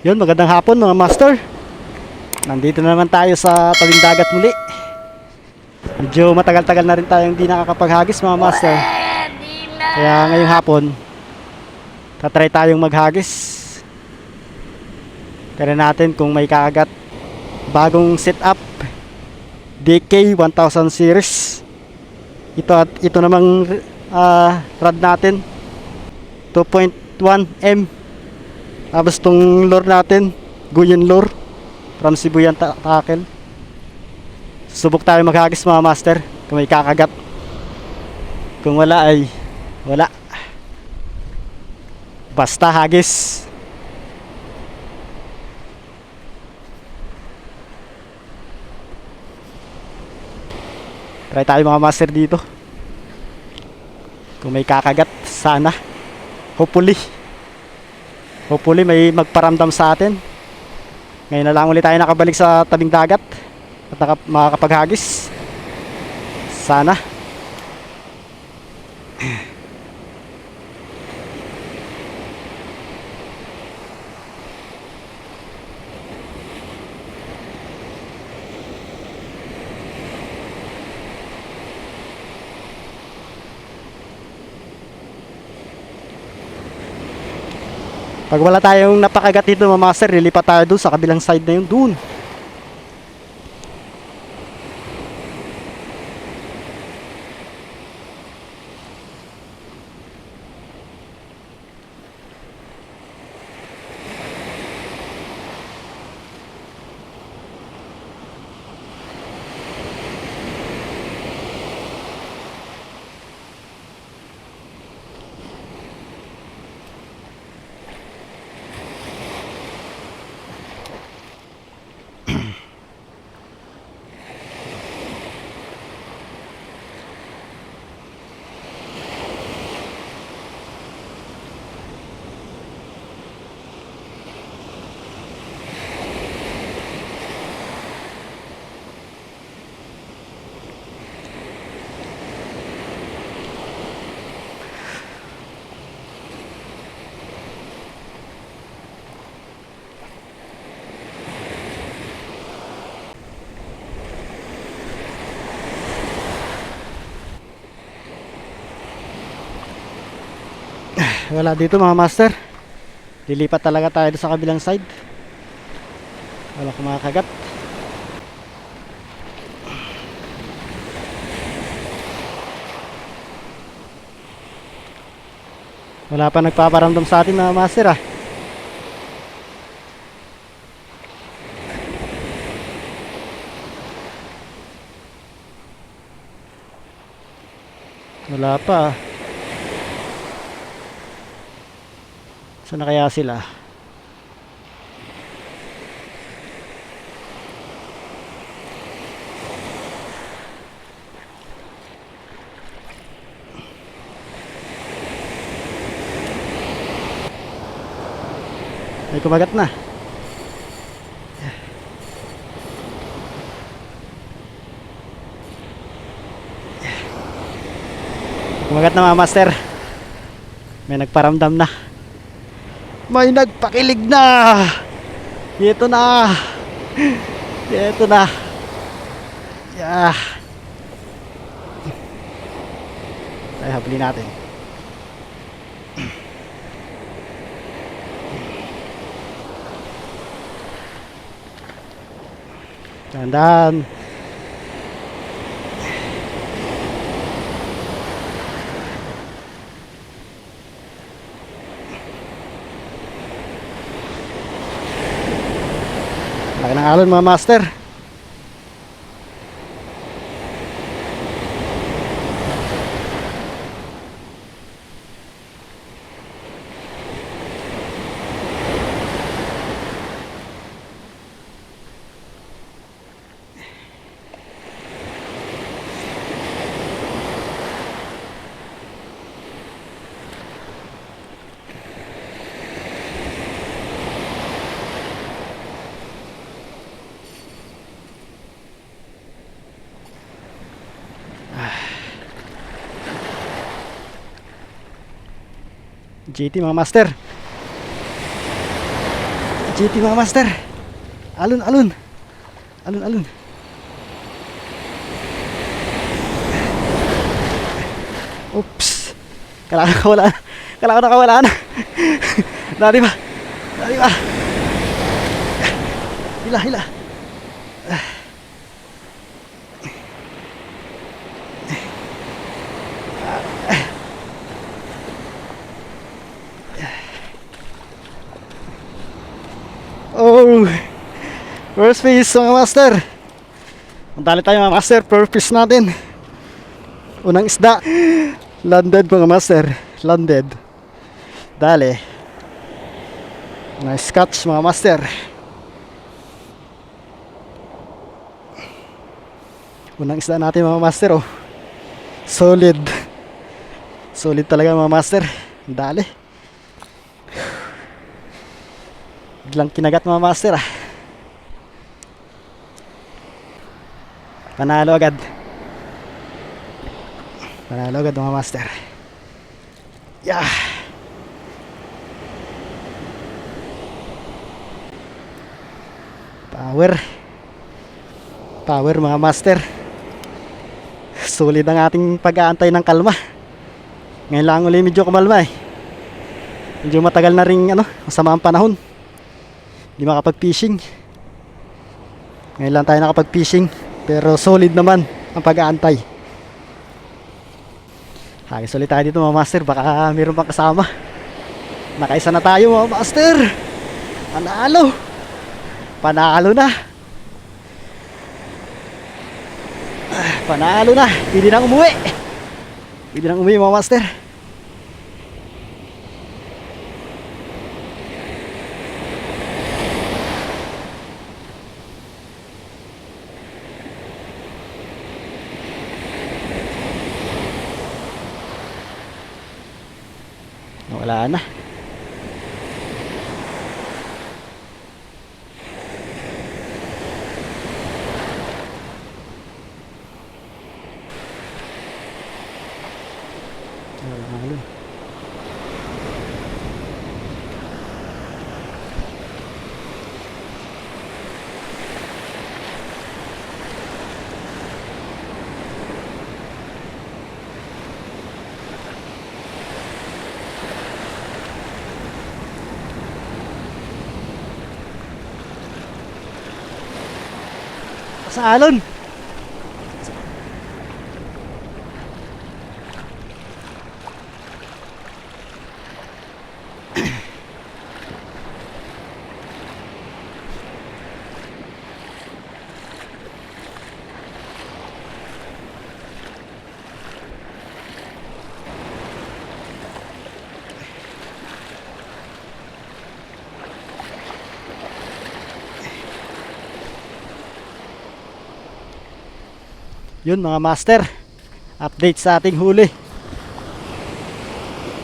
Yun, magandang hapon mga master. Nandito na naman tayo sa tabing dagat muli. Medyo matagal-tagal na rin tayong hindi nakakapaghagis mga master. Kaya ngayong hapon, tatry tayong maghagis. Try natin kung may kaagat. Bagong setup. DK 1000 series. Ito at ito namang ah, rod natin. 2.1 M tapos tong lure natin, Guyan lure from Sibuyan ta- Tackle. Subok tayo maghagis mga master kung may kakagat. Kung wala ay wala. Basta hagis. Try tayo mga master dito. Kung may kakagat, sana. Hopefully. Hopefully may magparamdam sa atin. Ngayon na lang ulit tayo nakabalik sa tabing dagat at makakapaghagis. Sana. Pag wala tayong napakagat dito mga master, lilipat tayo doon sa kabilang side na yun, doon. Wala dito mga master. Lilipat talaga tayo sa kabilang side. Wala kumakagat. Wala pa nagpaparamdam sa atin mga master ah. Wala pa ah. Saan na kaya sila? May kumagat na. Kumagat na mga master. May nagparamdam na. May nagpakilig na. Ito na. Ito na. Yeah. Ay, habulin natin. Tandaan. Ng alon mga master. GT mga master. GT mga master. Alon, alon. Alon, alon. Oops. Kailangan nakawala na. Kailangan nakawala na. Dali ba? Dali ba? Hila, hila. Oh! First piece mga master. Dali tayo mga master. First piece natin. Unang isda. Landed mga master. Landed. Dali. Nice catch mga master. Unang isda natin mga master oh. Solid. Solid talaga mga master. Dali. Biglang kinagat mga master ah. Panalo agad. Panalo agad mga master. Yeah. Power. Power mga master. Solid ang ating pag-aantay ng kalma. Ngayon lang uli medyo kumalma eh. Medyo matagal na rin ano, masama ang panahon. Hindi makapag-fishing. Ngayon lang tayo nakapag-fishing. Pero solid naman ang pag-aantay. Hagis ulit tayo dito mga master. Baka mayroon pang kasama. Nakaisa na tayo mga master. Panalo. Panalo na. Panalo na. Pwede nang umuwi. Pwede nang umuwi mga master. Wala na. Wala na. Sa alon. Yun mga master. Update sa ating huli.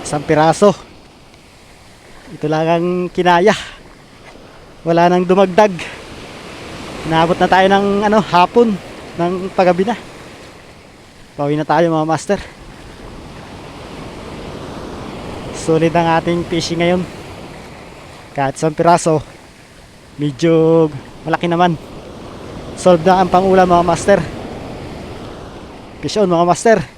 Isang piraso. Ito lang ang kinaya. Wala nang dumagdag. Naabot na tayo ng ano, hapon ng paggabi na. Bawi na tayo mga master. Solid ang ating fishing ngayon. Kahit isang piraso, medyo malaki naman. Solve na ang pangulam mga master. Fish on mga master.